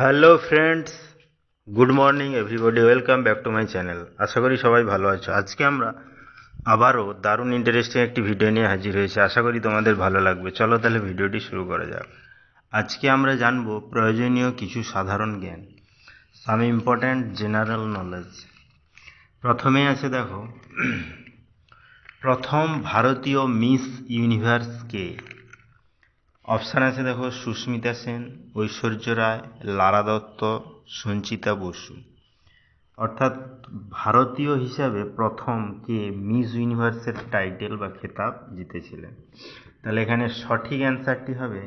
Hello friends good morning everybody welcome back to my channel আশা করি সবাই ভালো আছো। আজকে আমরা আবারও দারুণ ইন্টারেস্টিং একটি ভিডিও নিয়ে হাজির হয়েছি। আশা করি তোমাদের ভালো লাগবে। চলো তাহলে ভিডিওটি শুরু করা যাক। আজকে আমরা জানব প্রয়োজনীয় কিছু সাধারণ জ্ঞান। সাম ইম্পর্ট্যান্ট জেনারেল নলেজ প্রথমেই আছে দেখো, প্রথম ভারতীয় মিস ইউনিভার্স কে অপশান আছে দেখো সুস্মিতা সেন, ঐশ্বর্য রায়, লারা দত্ত, সঞ্চিতা বসু। অর্থাৎ ভারতীয় হিসাবে প্রথম কে মিস ইউনিভার্সের টাইটেল বা খেতাব জিতেছিলেন। তাহলে এখানে সঠিক অ্যান্সারটি হবে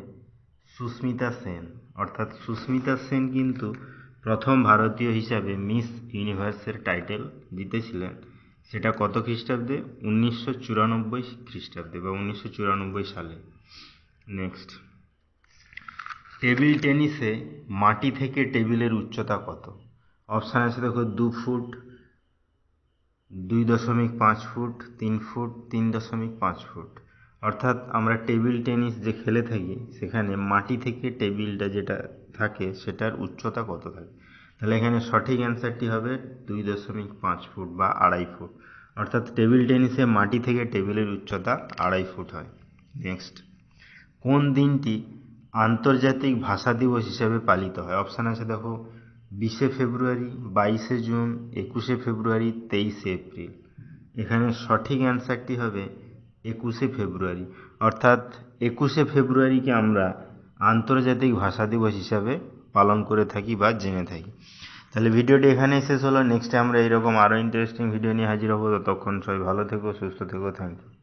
সুস্মিতা সেন। অর্থাৎ সুস্মিতা সেন কিন্তু প্রথম ভারতীয় হিসাবে মিস ইউনিভার্সের টাইটেল জিতেছিলেন। সেটা কত খ্রিস্টাব্দে? উনিশশো চুরানব্বই খ্রিস্টাব্দে বা উনিশশো চুরানব্বই সালে। নেক্সট টেবিল টেনিসে মাটি থেকে টেবিলের উচ্চতা কত? অপশান আছে দেখো দু ফুট, দুই দশমিক পাঁচ ফুট, তিন ফুট, তিন দশমিক পাঁচ ফুট। অর্থাৎ আমরা টেবিল টেনিস যে খেলে থাকি, সেখানে মাটি থেকে টেবিলটা যেটা থাকে, সেটার উচ্চতা কত থাকে? তাহলে এখানে সঠিক অ্যান্সারটি হবে দুই দশমিক পাঁচ ফুট বা আড়াই ফুট। অর্থাৎ টেবিল টেনিসে মাটি থেকে টেবিলের উচ্চতা আড়াই ফুট হয়। নেক্সট কোন দিনটি আন্তর্জাতিক ভাষা দিবস হিসাবে পালিত হয়? অপশান আছে দেখো, বিশে ফেব্রুয়ারি, বাইশে জুন, একুশে ফেব্রুয়ারি, তেইশে এপ্রিল। এখানে সঠিক অ্যান্সারটি হবে একুশে ফেব্রুয়ারি। অর্থাৎ একুশে ফেব্রুয়ারিকে আমরা আন্তর্জাতিক ভাষা দিবস হিসাবে পালন করে থাকি বা জেনে থাকি। তাহলে ভিডিওটি এখানেই শেষ হলো। নেক্সটে আমরা এরকম আরও ইন্টারেস্টিং ভিডিও নিয়ে হাজির হব। ততক্ষণ সবাই ভালো থেকো, সুস্থ থেকো থ্যাংক ইউ